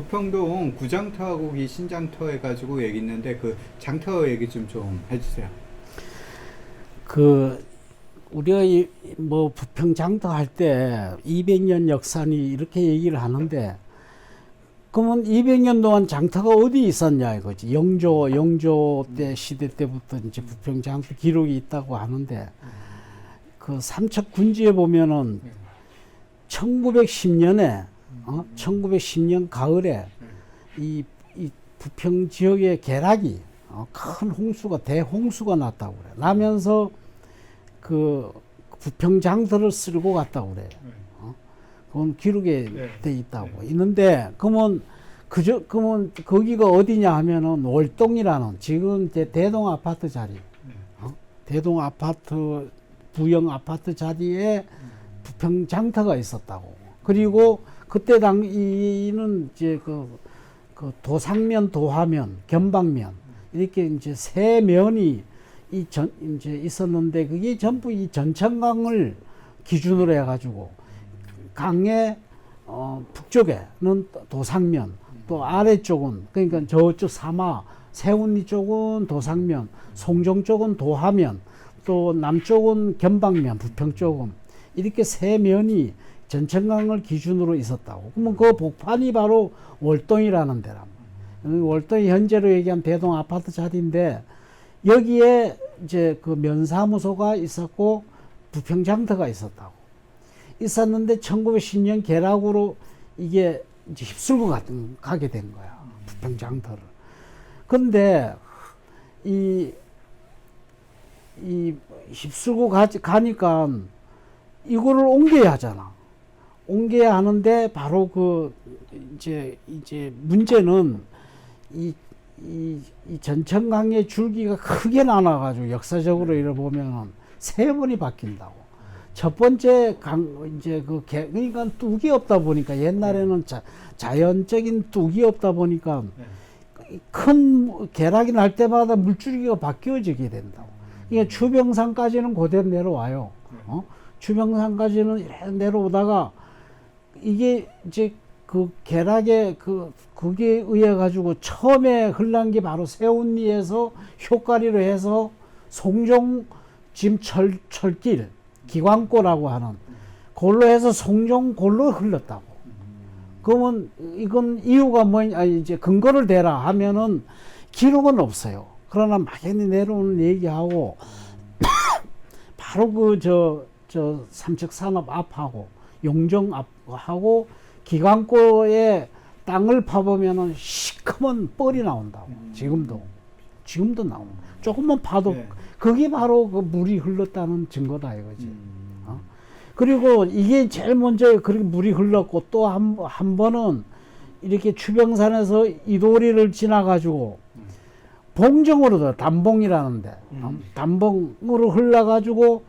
부평동 구장터하고 이 신장터 해가지고 얘기 있는데 그 장터 얘기 좀 좀 해주세요. 그 우리가 이뭐 부평 장터 할 때 200년 역사니 이렇게 얘기를 하는데 그러면 200년 동안 장터가 어디 있었냐 이거지. 영조 영조 때 시대 때부터 이제 부평 장터 기록이 있다고 하는데 그 삼척 군지에 보면은 1910년에 어? 1910년 가을에 이, 이 부평 지역의 계락이 어, 큰 홍수가 대홍수가 났다고 그래. 나면서 그 부평 장터를 쓸고 갔다고 그래. 어? 그건 기록에 네. 돼 있다고 있는데 그러면 그저 그러면 거기가 어디냐 하면은 월동이라는 지금 이제 대동 아파트 자리, 어? 대동 아파트 부영 아파트 자리에 부평 장터가 있었다고. 그리고 그때 당이는 이제 그, 그 도상면, 도하면, 견방면 이렇게 이제 세 면이 이 전 이제 있었는데 그게 전부 이 전천강을 기준으로 해가지고 강의 어, 북쪽에는 도상면, 또 아래쪽은 그러니까 저쪽 사마 세운리 쪽은 도상면, 송정 쪽은 도하면, 또 남쪽은 견방면, 부평 쪽은 이렇게 세 면이 전천강을 기준으로 있었다고. 그러면 그 복판이 바로 월동이라는 데랍니다. 그 월동이 현재로 얘기한 대동 아파트 자리인데 여기에 이제 그 면사무소가 있었고 부평장터가 있었다고. 있었는데 1910년 개락으로 이게 이제 휩쓸고 가, 가게 된 거야. 부평장터를. 근데 이, 이 휩쓸고 가, 가니까 이거를 옮겨야 하잖아. 옮겨야 하는데 바로 그 이제 이제 문제는 이, 이, 이 전천강의 줄기가 크게 나눠가지고 역사적으로 이래 보면은 세 번이 바뀐다고. 첫 번째 강 이제 그 개, 그러니까 뚝이 없다 보니까 옛날에는 자, 자연적인 뚝이 없다 보니까 큰 계락이 날 때마다 물줄기가 바뀌어지게 된다고. 이게 추병산까지는 그대로 내려와요. 어? 추병산까지는 내려오다가 이게 이제 그 계락의 그 그게 의해 가지고 처음에 흘러간 게 바로 세운리에서 효과리로 해서 송정 지금 철 철길 기광고라고 하는 골로 해서 송정 골로 흘렀다고. 그러면 이건 이유가 뭐냐 아니, 이제 근거를 대라 하면은 기록은 없어요. 그러나 막연히 내려오는 얘기하고 바로 그 저저 삼척 산업 앞하고 용정 앞 하고 기광고의 땅을 파보면은 시커먼 뻘이 나온다고. 지금도 지금도 나오는. 조금만 파도 네. 그게 바로 그 물이 흘렀다는 증거다 이거지. 어? 그리고 이게 제일 먼저 그렇게 물이 흘렀고 또 한 한 번은 이렇게 추병산에서 이도리를 지나 가지고 봉정으로 담봉이라는데 어? 담봉으로 흘러 가지고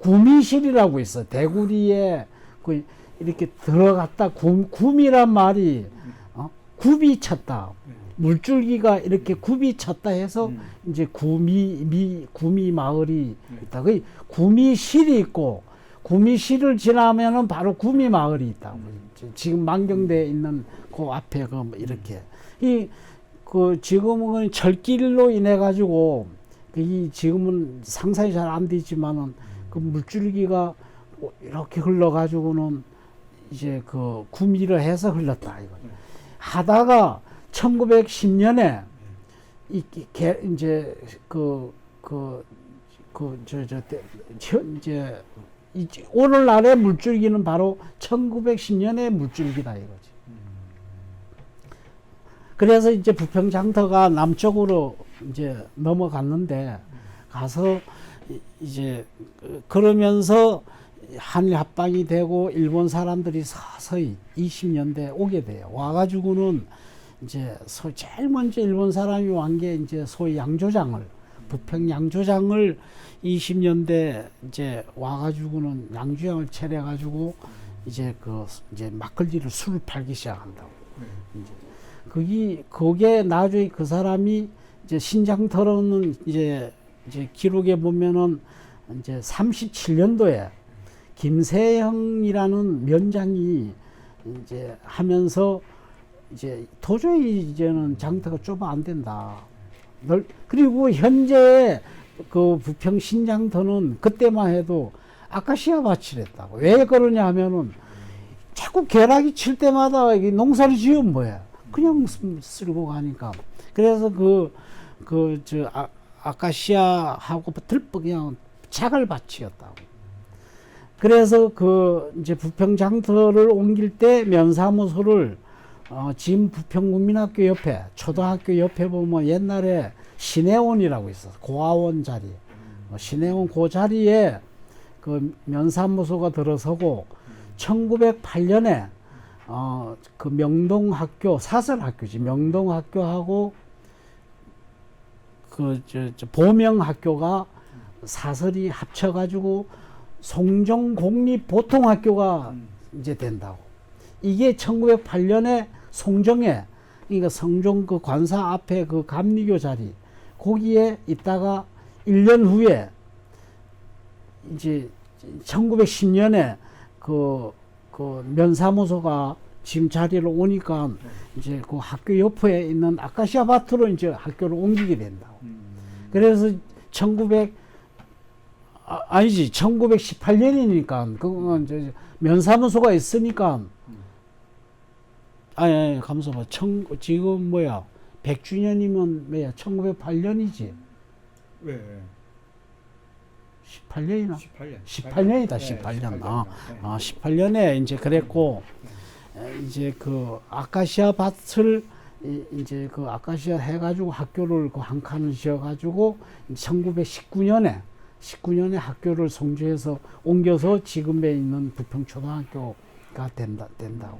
구미실이라고 있어 대구리에 그 이렇게 들어갔다 구, 구미란 말이 어? 굽이 찼다 물줄기가 이렇게 굽이 찼다 해서 음. 이제 구미 미 구미 마을이 있다. 그 구미실이 있고 구미실을 지나면은 바로 구미 마을이 있다고. 지- 지금 만경대에 있는 그 앞에 그 이렇게 이 그 지금은 철길로 인해 가지고 그이 지금은 상상이 잘 안 되지만은 그 물줄기가 이렇게 흘러 가지고는 이제 그 구미를 해서 흘렀다 이거. 하다가 1910년에 이 개, 이제 그 그그저저 이제 이 오늘날의 물줄기는 바로 1910년의 물줄기다 이거지. 그래서 이제 부평 장터가 남쪽으로 이제 넘어갔는데 가서 이- 이제 그- 그러면서 한일 합방이 되고 일본 사람들이 서서히 20년대 오게 돼요. 와가지고는 이제 소 제일 먼저 일본 사람이 완게 이제 소위 양조장을 부평 양조장을 20년대 이제 와가지고는 양조장을 차려가지고 이제 그 이제 막걸리를 술을 팔기 시작한다고. 이제 그게 그게 나중에 그 사람이 이제 신장터로는 이제 이제 기록에 보면은 이제 37년도에 김세형이라는 면장이 이제 하면서 이제 도저히 이제는 장터가 좁아 안 된다. 넓, 그리고 현재 그 부평 신장터는 그때만 해도 아카시아 밭이랬다고. 왜 그러냐 하면은 자꾸 계락이 칠 때마다 이게 농사를 지으면 뭐야. 그냥 쓰- 쓸고 가니까. 그래서 그, 그, 저, 아, 아카시아하고 들뻑 그냥 자갈밭이었다고. 그래서 그 이제 부평 장터를 옮길 때 면사무소를 어, 지금 부평국민학교 옆에 초등학교 옆에 보면 옛날에 신혜원이라고 있었어 고아원 자리. 어, 신혜원 그 자리에 그 면사무소가 들어서고 1908년에 어, 그 명동학교 사설학교지. 명동학교하고 그 저, 저 보명학교가 사설이 합쳐가지고 송정 공립 보통 학교가 음. 이제 된다고. 이게 1908년에 송정에 그러니까 성종 그 관사 앞에 그 감리교 자리 거기에 있다가 1년 후에 이제 1910년에 그, 그 면사무소가 지금 자리를 오니까 이제 그 학교 옆에 있는 아카시아 밭으로 이제 학교를 옮기게 된다고. 음. 그래서 1900 아, 아니지. 1918년이니까. 그건 이제 면사무소가 있으니까. 아니 아니 감사 봐. 청 지금 뭐야? 100주년이면 뭐야? 1908년이지. 왜? 18년이나? 18년. 18년 이다 18년. 아, 아 18년에 이제 그랬고 에, 이제 그 아카시아 밭을 이- 이제 그 아카시아 해가지고 학교를 그 한 칸을 지어가지고 1919년에 19년에 학교를 송주에서 옮겨서 지금에 있는 부평초등학교가 된다 된다고.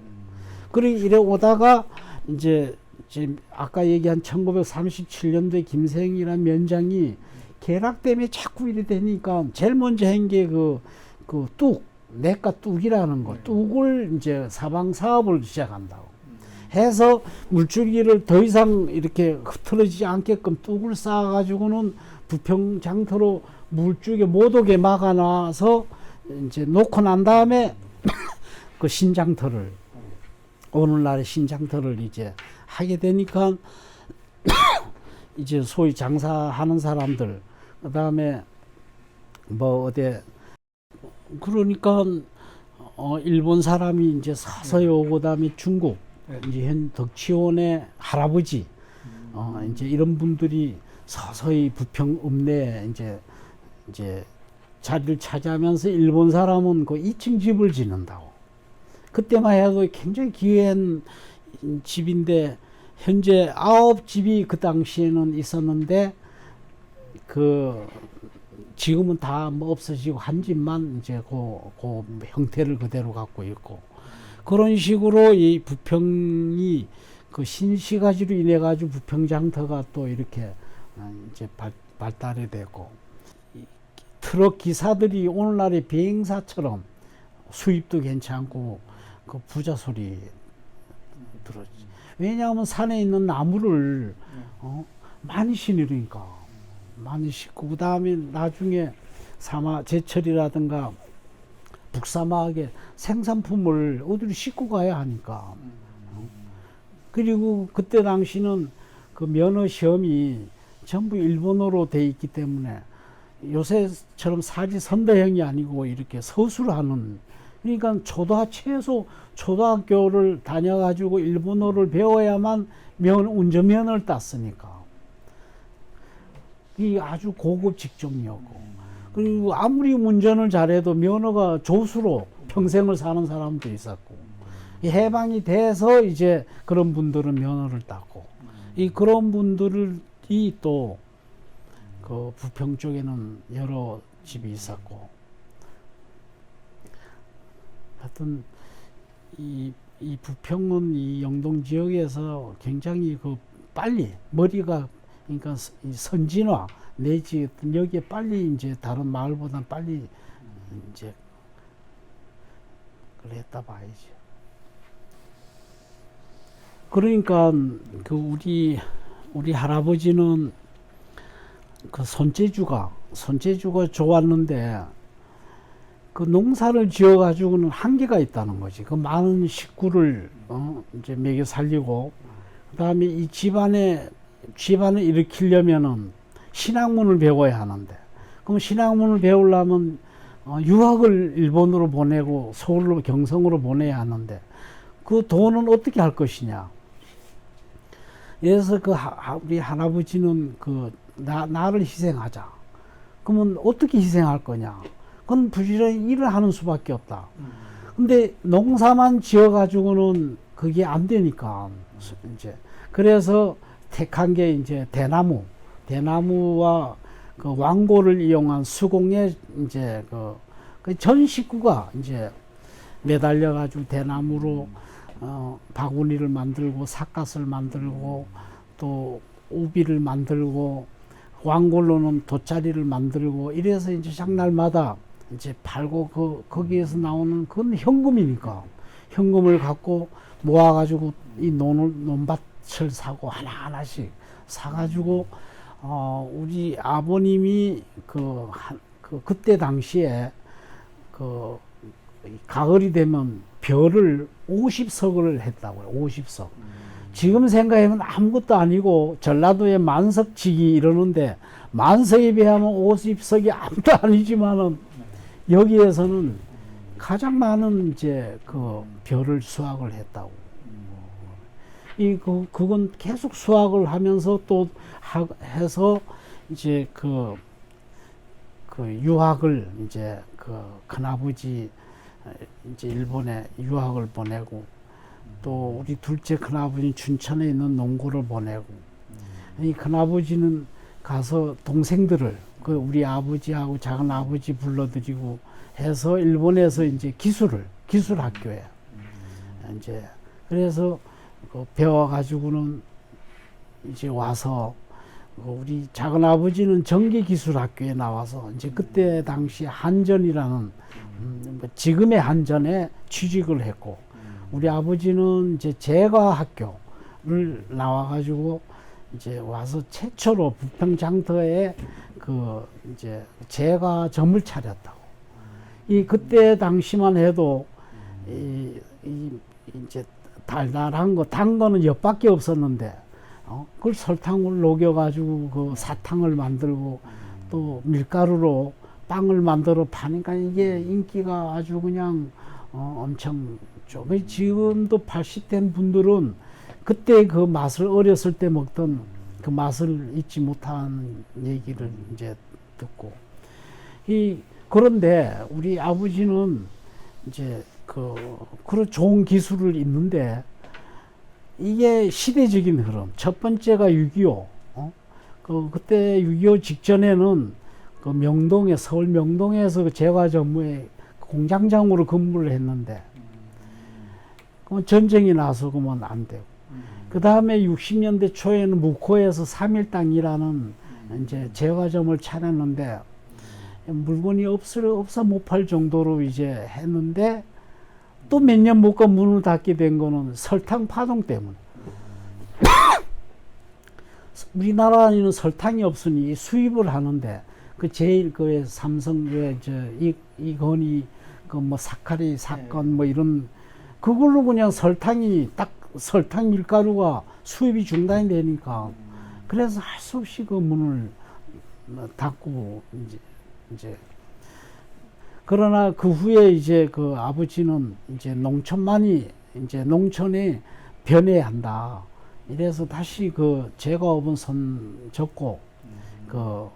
그리고 이래 오다가 이제 지금 아까 얘기한 1937년도에 김생이라는 면장이 계락 때문에 자꾸 이래 되니까 제일 먼저 한 게 그 그 뚝 내과 뚝이라는 거 네. 뚝을 이제 사방 사업을 시작한다고 해서 물줄기를 더 이상 이렇게 흐트러지지 않게끔 뚝을 쌓아가지고는 부평 장터로 물줄기 못 오게 막아놔서 이제 놓고 난 다음에 그 신장터를 오늘날의 신장터를 이제 하게 되니까 이제 소위 장사하는 사람들 그 다음에 뭐 어디 그러니까 어 일본 사람이 이제 서서히 오고 그다음에 중국 네. 이제 현 덕치원의 할아버지 어 이제 이런 분들이 서서히 부평 읍내에 이제 이제 자리를 차지하면서 일본 사람은 그 2층 집을 짓는다고. 그때만 해도 굉장히 귀한 집인데 현재 아홉 집이 그 당시에는 있었는데 그 지금은 다 뭐 없어지고 한 집만 이제 그, 그 형태를 그대로 갖고 있고 그런 식으로 이 부평이 그 신시가지로 인해 가지고 부평장터가 또 이렇게 어, 이제 발, 발달이 되고 이 트럭 기사들이 오늘날의 비행사처럼 수입도 괜찮고 그 부자 소리 들었지. 왜냐하면 산에 있는 나무를 어, 많이 신으니까 많이 싣고 그 다음에 나중에 사마 제철이라든가 북사막에 생산품을 어디로 싣고 가야 하니까 어? 그리고 그때 당시는 그 면허 시험이 전부 일본어로 돼 있기 때문에 요새처럼 사지 선대형이 아니고 이렇게 서술을 하는 그러니까 초등 최소 초등학교를 다녀가지고 일본어를 배워야만 면 운전면허를 땄으니까. 이 아주 고급 직종이었고. 그리고 아무리 운전을 잘해도 면허가 조수로 평생을 사는 사람도 있었고. 이 해방이 돼서 이제 그런 분들은 면허를 땄고. 이 그런 분들 이 또 그 부평 쪽에는 여러 집이 있었고 하여튼 이, 이 부평은 이 영동 지역에서 굉장히 그 빨리 머리가 그러니까 선진화 내지 여기에 빨리 이제 다른 마을보다 빨리 이제 그랬다 봐야죠. 그러니까 그 우리 우리 할아버지는 그 손재주가 손재주가 좋았는데 그 농사를 지어 가지고는 한계가 있다는 거지. 그 많은 식구를 어 이제 먹여 살리고 그다음에 이 집안에 집안을 일으키려면은 신학문을 배워야 하는데 그럼 신학문을 배우려면 어, 유학을 일본으로 보내고 서울로 경성으로 보내야 하는데 그 돈은 어떻게 할 것이냐. 그래서 그 하, 하- 우리 할아버지는 그 나, 나를 희생하자. 그러면 어떻게 희생할 거냐? 그건 부지런히 일을 하는 수밖에 없다. 근데 농사만 지어 가지고는 그게 안 되니까 수- 이제 그래서 택한 게 이제 대나무, 대나무와 그 왕고를 이용한 수공예 이제 그 전 식구가 이제 매달려 가지고 대나무로 어 바구니를 만들고 삿갓을 만들고 또 우비를 만들고 왕골로는 돗자리를 만들고 이래서 이제 장날마다 이제 팔고 그 거기에서 나오는 그건 현금이니까. 현금을 갖고 모아가지고 이 논을 논밭을 사고 하나 하나씩 사가지고 어 우리 아버님이 그, 한, 그 그때 당시에 그 가을이 되면 별을 50석을 했다고요. 50석. 지금 생각하면 아무것도 아니고 전라도에 만석지기 이러는데 만석에 비하면 50석이 아무도 아니지만은 여기에서는 가장 많은 이제 그 별을 수확을 했다고. 이 그 그건 계속 수확을 하면서 또 하, 해서 이제 그, 그 유학을 이제 그 큰아버지 어, 이제 일본에 유학을 보내고 또 우리 둘째 큰아버지 춘천에 있는 농구를 보내고 이 큰아버지는 가서 동생들을 그 우리 아버지하고 작은 아버지 불러들이고 해서 일본에서 이제 기술을 기술 학교에. 이제 그래서 그 배워 가지고는 이제 와서 그 우리 작은 아버지는 전기기술학교에 나와서 이제 그때 당시 한전이라는 음, 뭐 지금의 한전에 취직을 했고 우리 아버지는 이제 제과학교를 나와가지고 이제 와서 최초로 부평장터에 그 이제 제과 점을 차렸다고. 이 그때 당시만 해도 이, 이 이제 달달한 거, 단 거는 엿밖에 없었는데, 어? 그걸 설탕을 녹여가지고 그 사탕을 만들고 또 밀가루로 빵을 만들어 파니까 이게 인기가 아주 그냥 어, 엄청 좀 지금도 80된 분들은 그때 그 맛을 어렸을 때 먹던 그 맛을 잊지 못한 얘기를 이제 듣고 이 그런데 우리 아버지는 이제 그 그런 좋은 기술을 있는데 이게 시대적인 흐름. 첫 번째가 6.25. 어? 그 그때 6.25 직전에는 그 명동에 서울 명동에서 그 제과점의 공장장으로 근무를 했는데 그러면 전쟁이 나서 그러면 안 되고 그 다음에 60년대 초에는 묵호에서 3일당이라는 이제 제과점을 차렸는데 물건이 없을 없어 못 팔 정도로 이제 했는데 또 몇 년 못 가 문을 닫게 된 거는 설탕 파동 때문에. 우리나라 에는 설탕이 없으니 수입을 하는데 그 제일 그 삼성 그저이 이건희 그 뭐 사카리 사건 뭐 이런 그걸로 그냥 설탕이 딱 설탕 밀가루가 수입이 중단이 되니까 그래서 할 수 없이 그 문을 닫고 이제 이제 그러나 그 후에 이제 그 아버지는 이제 농촌만이 이제 농촌에 변해야 한다. 이래서 다시 그 제과업은 손 접고 그,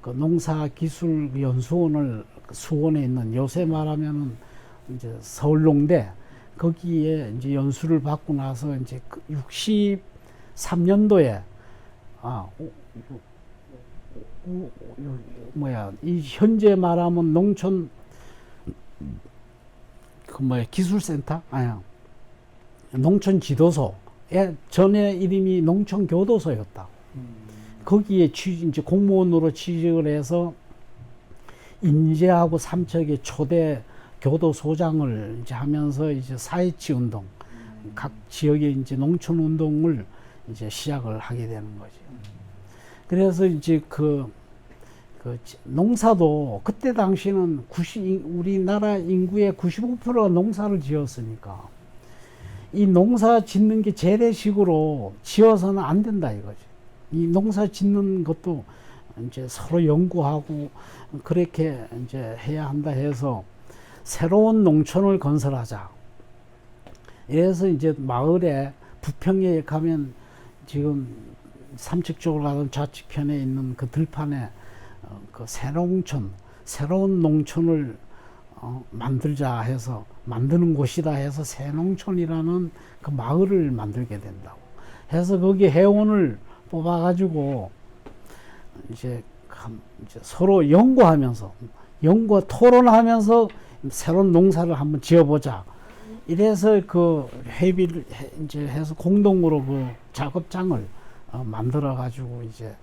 그 농사기술연수원을 수원에 있는 요새 말하면은 이제 서울농대 거기에 이제 연수를 받고 나서 이제 63년도에 아 뭐야 이 현재 말하면 농촌 그 뭐야 기술센터 아야 농촌 지도소에 전에 이름이 농촌 교도소였다. 거기에 취직 이제 공무원으로 취직을 해서 인제하고 삼척의 초대 교도소장을 이제 하면서 이제 사회치 운동 각 지역의 이제 농촌 운동을 이제 시작을 하게 되는 거죠. 그래서 이제 그, 그 지- 농사도 그때 당시는 90 우리나라 인구의 95%가 농사를 지었으니까 이 농사 짓는 게 재래식으로 지어서는 안 된다 이거지. 이 농사 짓는 것도 이제 서로 연구하고 그렇게 이제 해야 한다 해서 새로운 농촌을 건설하자. 이래서 이제 마을에 부평에 가면 지금 삼척 쪽으로 가던 좌측편에 있는 그 들판에 어, 그 새농촌, 새로운 농촌을 어, 만들자 해서 만드는 곳이다 해서 새농촌이라는 그 마을을 만들게 된다고. 해서 거기 회원을 뽑아가지고 이제, 한- 이제 서로 연구하면서 연구 토론하면서 새로운 농사를 한번 지어보자. 이래서 그 회비를 해- 이제 해서 공동으로 그 작업장을 어, 만들어 가지고 이제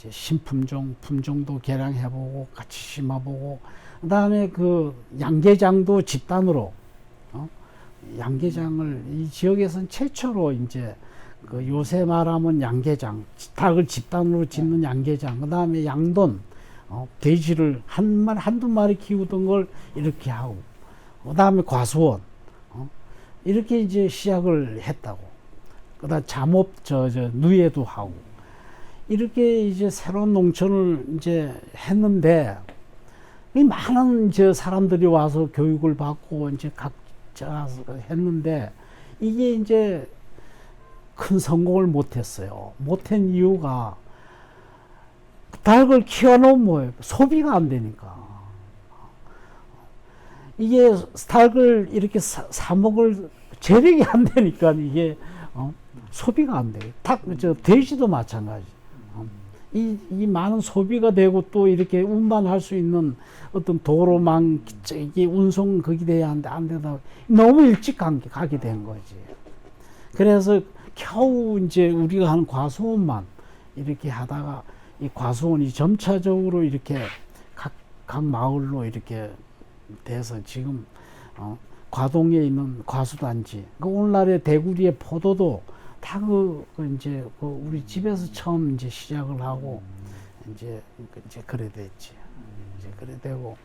이제 신품종 품종도 개량해보고 같이 심어보고 그다음에 그 양계장도 집단으로 어? 양계장을 이 지역에서는 최초로 이제 그 요새 말하면 양계장 닭을 집단으로 짓는 양계장 그다음에 양돈 어, 돼지를 한 마리 한두 마리 키우던 걸 이렇게 하고 그다음에 과수원 어? 이렇게 이제 시작을 했다고 그다음 잠업 저 저 누에도 하고 이렇게 이제 새로운 농촌을 이제 했는데 이 많은 저 사람들이 와서 교육을 받고 이제 각자 했는데 이게 이제 큰 성공을 못했어요. 못한 이유가 닭을 키워놓으면 뭐예요? 소비가 안 되니까. 이게 닭을 이렇게 사, 사 먹을 재력이 안 되니까 이게 어? 소비가 안 돼요. 닭, 저 돼지도 마찬가지. 어? 이, 이 많은 소비가 되고 또 이렇게 운반할 수 있는 어떤 도로망, 이게 운송 거기 돼야 하는데 안 되다. 너무 일찍 간- 가게 된 거지. 그래서 겨우 이제 우리가 하는 과수원만 이렇게 하다가 이 과수원이 점차적으로 이렇게 각, 각 마을로 이렇게 돼서 지금 어, 과동에 있는 과수단지 그 오늘날의 대구리의 포도도 다그 이제 그 우리 집에서 처음 이제 시작을 하고 이제 그 이제 그래 됐지. 이제 그래 되고